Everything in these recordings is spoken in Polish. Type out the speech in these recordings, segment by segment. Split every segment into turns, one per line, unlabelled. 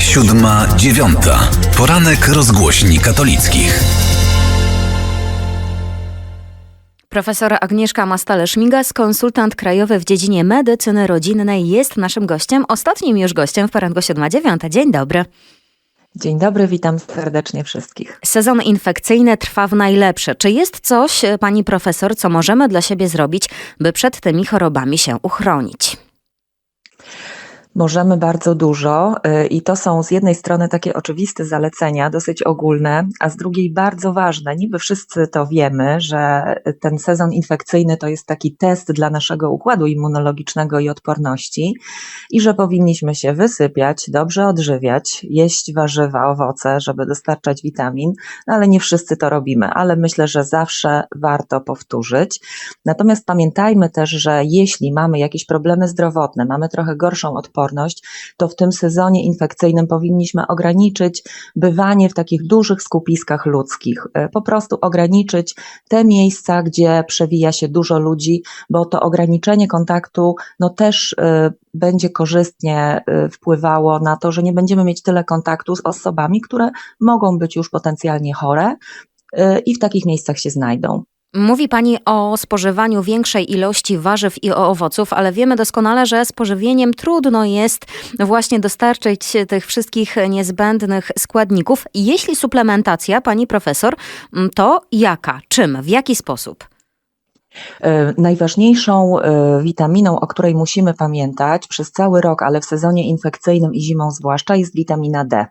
Siódma, dziewiąta. Poranek rozgłośni katolickich.
Profesor Agnieszka Mastale-Szmigas, konsultant krajowy w dziedzinie medycyny rodzinnej, jest naszym gościem, ostatnim już gościem w poranku 7-9. Dzień dobry.
Dzień dobry, witam serdecznie wszystkich.
Sezon infekcyjny trwa w najlepsze. Czy jest coś, pani profesor, co możemy dla siebie zrobić, by przed tymi chorobami się uchronić?
Możemy bardzo dużo y, i to są z jednej strony takie oczywiste zalecenia, dosyć ogólne, a z drugiej bardzo ważne. Niby wszyscy to wiemy, że ten sezon infekcyjny to jest taki test dla naszego układu immunologicznego i odporności i że powinniśmy się wysypiać, dobrze odżywiać, jeść warzywa, owoce, żeby dostarczać witamin, no ale nie wszyscy to robimy, ale myślę, że zawsze warto powtórzyć. Natomiast pamiętajmy też, że jeśli mamy jakieś problemy zdrowotne, mamy trochę gorszą odporność, odporność, to w tym sezonie infekcyjnym powinniśmy ograniczyć bywanie w takich dużych skupiskach ludzkich. E, po prostu ograniczyć te miejsca, gdzie przewija się dużo ludzi, bo to ograniczenie kontaktu no też e, będzie korzystnie e, wpływało na to, że nie będziemy mieć tyle kontaktu z osobami, które mogą być już potencjalnie chore i w takich miejscach się znajdą.
Mówi Pani o spożywaniu większej ilości warzyw i owoców, ale wiemy doskonale, że z pożywieniem trudno jest właśnie dostarczyć tych wszystkich niezbędnych składników. Jeśli suplementacja, Pani profesor, to jaka, czym, w jaki sposób?
E, najważniejszą e, witaminą, o której musimy pamiętać przez cały rok, ale w sezonie infekcyjnym i zimą zwłaszcza, jest witamina D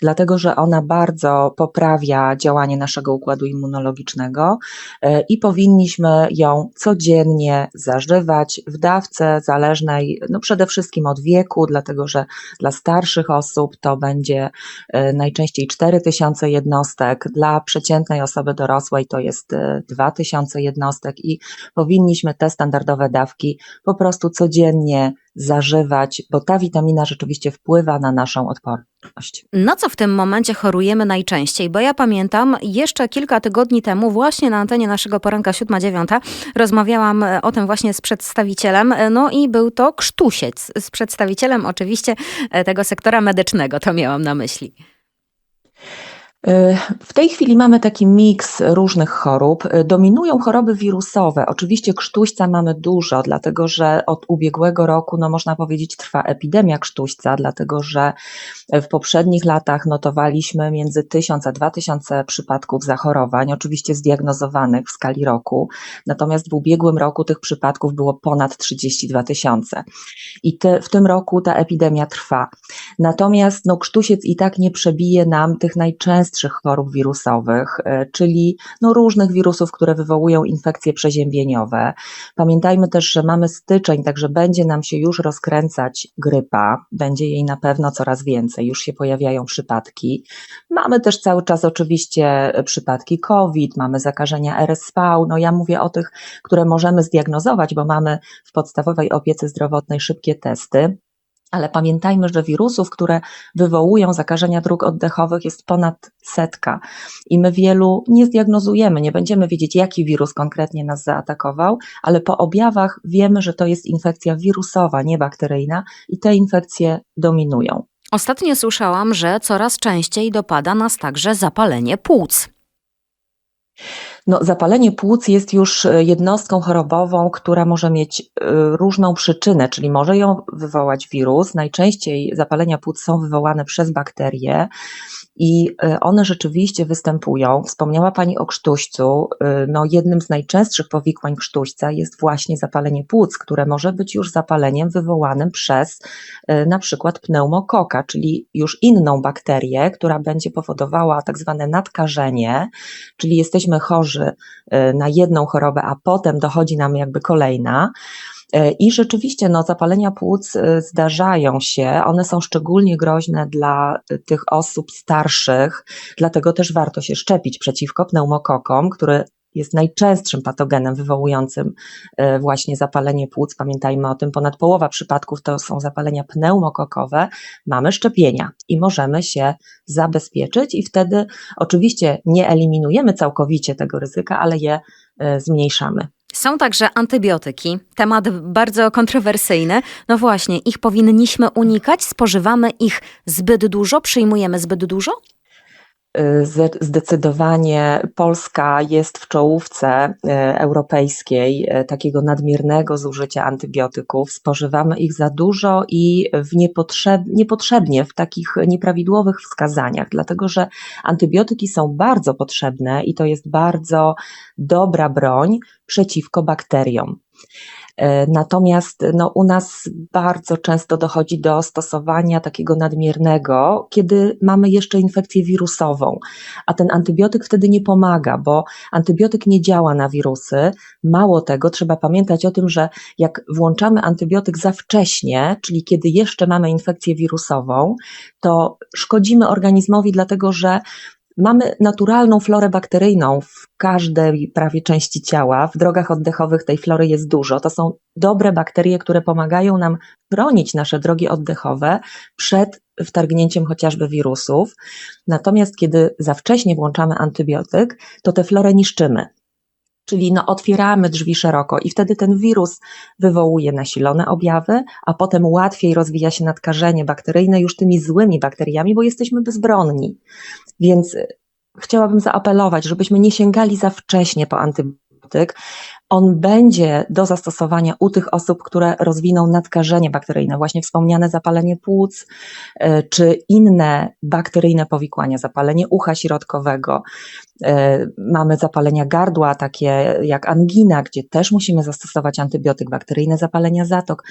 dlatego że ona bardzo poprawia działanie naszego układu immunologicznego e, i powinniśmy ją codziennie zażywać w dawce zależnej no przede wszystkim od wieku, dlatego że dla starszych osób to będzie e, najczęściej 4000 jednostek, dla przeciętnej osoby dorosłej to jest 2000 e, jednostek i powinniśmy te standardowe dawki po prostu codziennie zażywać, bo ta witamina rzeczywiście wpływa na naszą odporność.
Na co w tym momencie chorujemy najczęściej? Bo ja pamiętam, jeszcze kilka tygodni temu, właśnie na antenie naszego poranka 7-9, rozmawiałam e, o tym właśnie z przedstawicielem, e, no i był to krztusiec, z przedstawicielem oczywiście e, tego sektora medycznego, to miałam na myśli.
W tej chwili mamy taki miks różnych chorób. Dominują choroby wirusowe. Oczywiście krztuśca mamy dużo, dlatego że od ubiegłego roku, no można powiedzieć, trwa epidemia krztuśca, dlatego że w poprzednich latach notowaliśmy między 1000 a 2000 przypadków zachorowań, oczywiście zdiagnozowanych w skali roku. Natomiast w ubiegłym roku tych przypadków było ponad 32 tysiące. I te, w tym roku ta epidemia trwa. Natomiast no, krztusiec i tak nie przebije nam tych najczęstszych najczęstszych chorób wirusowych, e, czyli no różnych wirusów, które wywołują infekcje przeziębieniowe. Pamiętajmy też, że mamy styczeń, także będzie nam się już rozkręcać grypa, będzie jej na pewno coraz więcej, już się pojawiają przypadki. Mamy też cały czas oczywiście przypadki COVID, mamy zakażenia RSV, no ja mówię o tych, które możemy zdiagnozować, bo mamy w podstawowej opiece zdrowotnej szybkie testy. Ale pamiętajmy, że wirusów, które wywołują zakażenia dróg oddechowych jest ponad setka i my wielu nie zdiagnozujemy, nie będziemy wiedzieć, jaki wirus konkretnie nas zaatakował, ale po objawach wiemy, że to jest infekcja wirusowa, nie bakteryjna i te infekcje dominują.
Ostatnio słyszałam, że coraz częściej dopada nas także zapalenie płuc.
No, zapalenie płuc jest już e, jednostką chorobową, która może mieć e, różną przyczynę, czyli może ją wywołać wirus. Najczęściej zapalenia płuc są wywołane przez bakterie i e, one rzeczywiście występują. Wspomniała Pani o krztuścu. No, jednym z najczęstszych powikłań krztuśca jest właśnie zapalenie płuc, które może być już zapaleniem wywołanym przez na przykład pneumokoka, czyli już inną bakterię, która będzie powodowała tak zwane nadkażenie, czyli jesteśmy chorzy Y, na jedną chorobę, a potem dochodzi nam jakby kolejna. Y, I rzeczywiście no, zapalenia płuc y, zdarzają się, one są szczególnie groźne dla tych osób starszych, dlatego też warto się szczepić przeciwko pneumokokom, który jest najczęstszym patogenem wywołującym e, właśnie zapalenie płuc. Pamiętajmy o tym, ponad połowa przypadków to są zapalenia pneumokokowe. Mamy szczepienia i możemy się zabezpieczyć i wtedy oczywiście nie eliminujemy całkowicie tego ryzyka, ale je e, zmniejszamy.
Są także antybiotyki, temat bardzo kontrowersyjny. No właśnie, ich powinniśmy unikać, spożywamy ich zbyt dużo, przyjmujemy zbyt dużo?
Zdecydowanie Polska jest w czołówce y, europejskiej y, takiego nadmiernego zużycia antybiotyków. Spożywamy ich za dużo i w niepotrzeb, niepotrzebnie w takich nieprawidłowych wskazaniach, dlatego że antybiotyki są bardzo potrzebne i to jest bardzo dobra broń przeciwko bakteriom. E, Natomiast no, u nas bardzo często dochodzi do stosowania takiego nadmiernego, kiedy mamy jeszcze infekcję wirusową, a ten antybiotyk wtedy nie pomaga, bo antybiotyk nie działa na wirusy. Mało tego, trzeba pamiętać o tym, że jak włączamy antybiotyk za wcześnie, czyli kiedy jeszcze mamy infekcję wirusową, to szkodzimy organizmowi, dlatego że Mamy naturalną florę bakteryjną w każdej prawie części ciała. W drogach oddechowych tej flory jest dużo. To są dobre bakterie, które pomagają nam chronić nasze drogi oddechowe przed wtargnięciem chociażby wirusów. Natomiast kiedy za wcześnie włączamy antybiotyk, to tę florę niszczymy. Czyli no, otwieramy drzwi szeroko i wtedy ten wirus wywołuje nasilone objawy, a potem łatwiej rozwija się nadkażenie bakteryjne już tymi złymi bakteriami, bo jesteśmy bezbronni. Więc chciałabym zaapelować, żebyśmy nie sięgali za wcześnie po antybiotyk. On będzie do zastosowania u tych osób, które rozwiną nadkażenie bakteryjne, właśnie wspomniane zapalenie płuc, y, czy inne bakteryjne powikłania, zapalenie ucha środkowego. Y, Mamy zapalenia gardła, takie jak angina, gdzie też musimy zastosować antybiotyk, bakteryjne zapalenia zatok.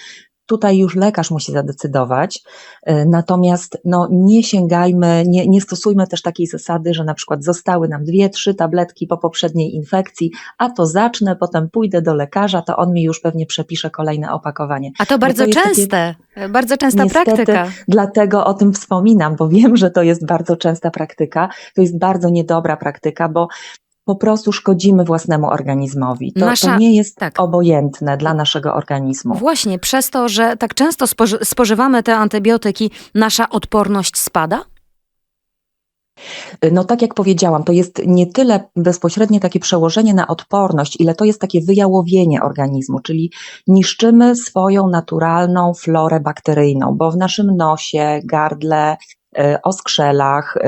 Tutaj już lekarz musi zadecydować, y, natomiast no, nie sięgajmy, nie, nie stosujmy też takiej zasady, że na przykład zostały nam dwie, trzy tabletki po poprzedniej infekcji, a to zacznę, potem pójdę do lekarza, to on mi już pewnie przepisze kolejne opakowanie.
A to bardzo
to jest takie-
częste, bardzo częsta
Niestety,
praktyka.
Dlatego o tym wspominam, bo wiem, że to jest bardzo częsta praktyka. To jest bardzo niedobra praktyka, bo po prostu szkodzimy własnemu organizmowi. To,
Nasza-
to nie jest
tak.
obojętne dla naszego organizmu.
Właśnie przez to, że tak często spoży- spożywamy te antybiotyki, nasza odporność spada?
No tak jak powiedziałam, to jest nie tyle bezpośrednie takie przełożenie na odporność, ile to jest takie wyjałowienie organizmu, czyli niszczymy swoją naturalną florę bakteryjną, bo w naszym nosie, gardle, y, oskrzelach, y,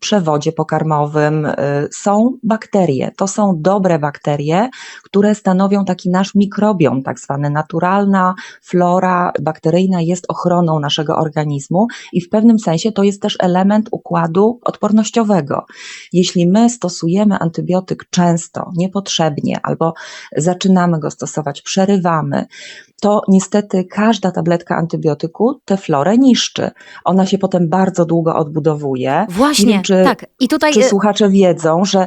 przewodzie pokarmowym y, są bakterie. To są dobre bakterie, które stanowią taki nasz mikrobiom, tak zwany naturalna flora bakteryjna jest ochroną naszego organizmu i w pewnym sensie to jest też element układu odpornościowego. Jeśli my stosujemy antybiotyk często, niepotrzebnie, albo zaczynamy go stosować, przerywamy, to niestety każda tabletka antybiotyku tę florę niszczy. Ona się potem bardzo długo odbudowuje.
Właśnie,
Nie wiem, czy,
tak. I tutaj
czy
e,
słuchacze wiedzą, że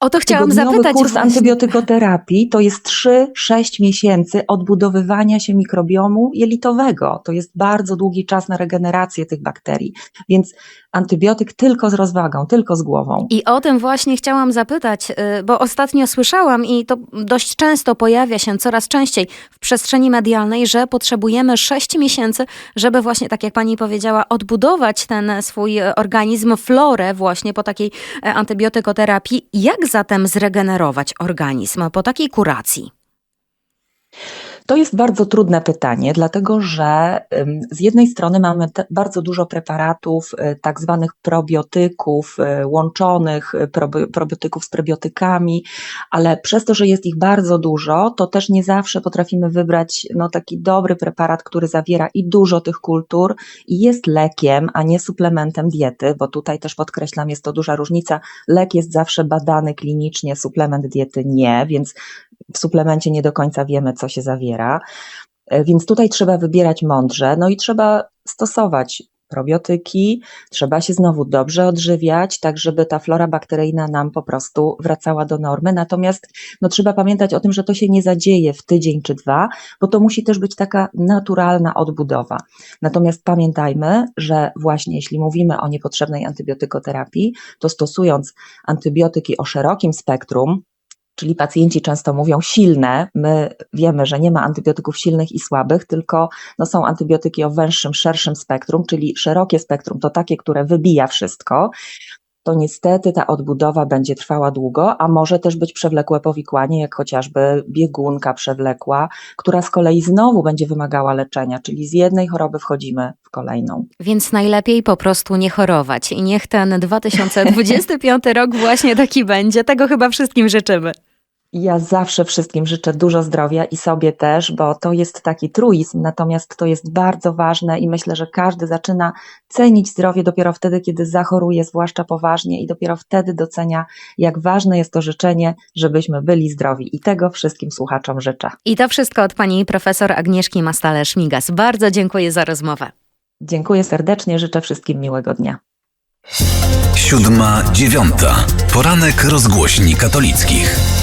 o to chciałam zapytać.
kurs
właśnie.
antybiotykoterapii to jest 3-6 miesięcy odbudowywania się mikrobiomu jelitowego. To jest bardzo długi czas na regenerację tych bakterii. Więc antybiotyk tylko z rozwagą, tylko z głową.
I o tym właśnie chciałam zapytać, y, bo ostatnio słyszałam i to dość często pojawia się, coraz częściej w przestrzeni medialnej, że potrzebujemy 6 miesięcy, żeby właśnie, tak jak pani powiedziała, odbudować ten swój e, organizm, florę właśnie po takiej e, antybiotykoterapii. Jak zatem zregenerować organizm po takiej kuracji?
To jest bardzo trudne pytanie, dlatego że z jednej strony mamy bardzo dużo preparatów, y, tak zwanych probiotyków, y, łączonych y, probi- probiotyków z prebiotykami, ale przez to, że jest ich bardzo dużo, to też nie zawsze potrafimy wybrać no, taki dobry preparat, który zawiera i dużo tych kultur i jest lekiem, a nie suplementem diety, bo tutaj też podkreślam, jest to duża różnica. Lek jest zawsze badany klinicznie, suplement diety nie, więc w suplemencie nie do końca wiemy, co się zawiera. E, Więc tutaj trzeba wybierać mądrze, no i trzeba stosować probiotyki, trzeba się znowu dobrze odżywiać, tak żeby ta flora bakteryjna nam po prostu wracała do normy. Natomiast no, trzeba pamiętać o tym, że to się nie zadzieje w tydzień czy dwa, bo to musi też być taka naturalna odbudowa. Natomiast pamiętajmy, że właśnie jeśli mówimy o niepotrzebnej antybiotykoterapii, to stosując antybiotyki o szerokim spektrum, czyli pacjenci często mówią silne. My wiemy, że nie ma antybiotyków silnych i słabych, tylko no, są antybiotyki o węższym, szerszym spektrum, czyli szerokie spektrum to takie, które wybija wszystko. to niestety ta odbudowa będzie trwała długo, a może też być przewlekłe powikłanie, jak chociażby biegunka przewlekła, która z kolei znowu będzie wymagała leczenia, czyli z jednej choroby wchodzimy w kolejną.
Więc najlepiej po prostu nie chorować. I niech ten 2025 rok właśnie taki będzie. Tego chyba wszystkim życzymy.
Ja zawsze wszystkim życzę dużo zdrowia i sobie też, bo to jest taki truizm, natomiast to jest bardzo ważne i myślę, że każdy zaczyna cenić zdrowie dopiero wtedy, kiedy zachoruje, zwłaszcza poważnie, i dopiero wtedy docenia, jak ważne jest to życzenie, żebyśmy byli zdrowi. I tego wszystkim słuchaczom życzę.
I to wszystko od pani profesor Agnieszki Mastale-Szmigas. Bardzo dziękuję za rozmowę.
Dziękuję serdecznie, życzę wszystkim miłego dnia.
Siódma, dziewiąta. Poranek rozgłośni katolickich.